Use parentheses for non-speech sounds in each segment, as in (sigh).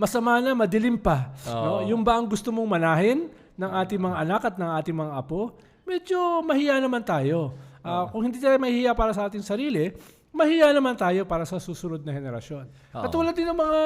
masama na, madilim pa. No? Oo. Yung ba ang gusto mong manahin ng ating mga anak at ng ating mga apo? Medyo mahiya naman tayo. Ah, Kung hindi tayo mahiya para sa ating sarili, mahiya naman tayo para sa susunod na henerasyon. Oo. Katulad din ng mga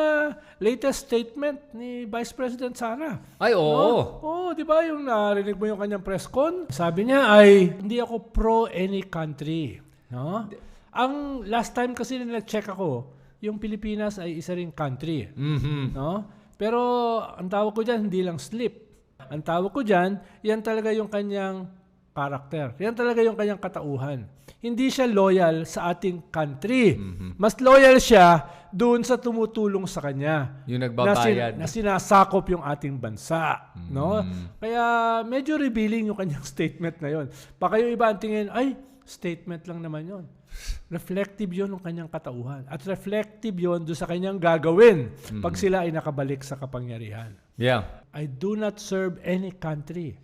latest statement ni Vice President Sara. Ay, oo. Oo, oh, di ba yung narinig mo yung kanyang press con? Sabi niya ay, hindi ako pro any country. No? Ang last time kasi na nag-check ako, yung Pilipinas ay isa ring country. Mhm. No? Pero ang tawag ko dyan, hindi lang slip. Ang tawag ko dyan, yan talaga yung kanyang karakter. Yan talaga yung kanyang katauhan. Hindi siya loyal sa ating country. Mas loyal siya doon sa tumutulong sa kanya Yung na, sin- nagbabayad. na sinasakop yung ating bansa. No? Kaya medyo revealing yung kanyang (laughs) statement na yon. Baka yung iba ang tingin, ay, statement lang naman yon. Reflective yon ng kanyang katauhan. At reflective yon doon sa kanyang gagawin pag sila ay nakabalik sa kapangyarihan. Yeah. I do not serve any country.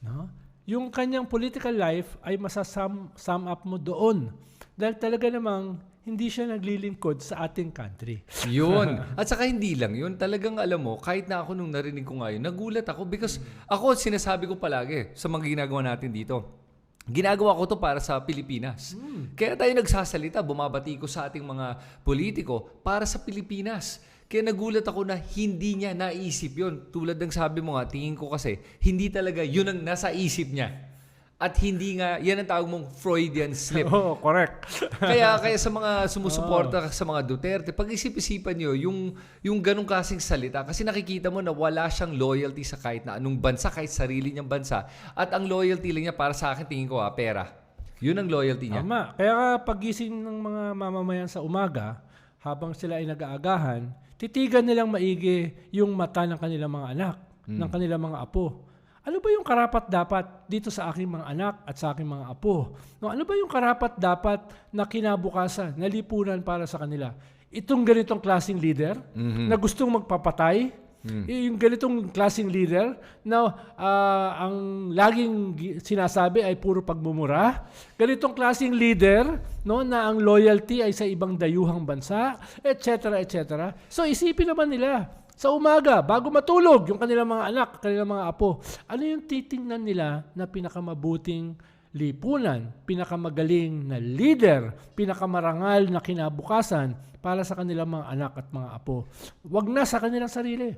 No? Yung kanyang political life ay masasum sum up mo doon. Dahil talaga namang hindi siya naglilingkod sa ating country. Yun. (laughs) At saka hindi lang yun. Talagang alam mo, kahit na ako nung narinig ko ngayon, nagulat ako because ako sinasabi ko palagi sa mga ginagawa natin dito. Ginagawa ko to para sa Pilipinas. Kaya tayo nagsasalita, bumabati ko sa ating mga politiko para sa Pilipinas. Kaya nagulat ako na hindi niya naisip yun. Tulad ng sabi mo nga, tingin ko kasi, hindi talaga yun ang nasa isip niya. At hindi nga, yan ang tawag mong Freudian slip. (laughs) Oo, correct. kaya kaya sa mga sumusuporta (laughs) sa mga Duterte, pag-isip-isipan nyo yung, yung ganong klaseng salita kasi nakikita mo na wala siyang loyalty sa kahit na anong bansa, kahit sarili niyang bansa. At ang loyalty lang niya para sa akin, tingin ko ha, pera. Yun ang loyalty niya. Tama. Kaya pagising ng mga mamamayan sa umaga, habang sila ay nag-aagahan, titigan nilang maigi yung mata ng kanilang mga anak, ng kanilang mga apo. Ano ba yung karapat dapat dito sa aking mga anak at sa aking mga apo? No, ano ba yung karapat dapat na kinabukasan, na lipunan para sa kanila? Itong ganitong klaseng leader na gustong magpapatay, Y- Yung ganitong klaseng leader na ah, ang laging gi- sinasabi ay puro pagmumura. Ganitong klaseng leader no na ang loyalty ay sa ibang dayuhang bansa, etc. etc. So isipin naman nila sa umaga bago matulog yung kanilang mga anak, kanilang mga apo, ano yung titingnan nila na pinakamabuting lipunan, pinakamagaling na leader, pinakamarangal na kinabukasan para sa kanilang mga anak at mga apo. Huwag na sa kanilang sarili.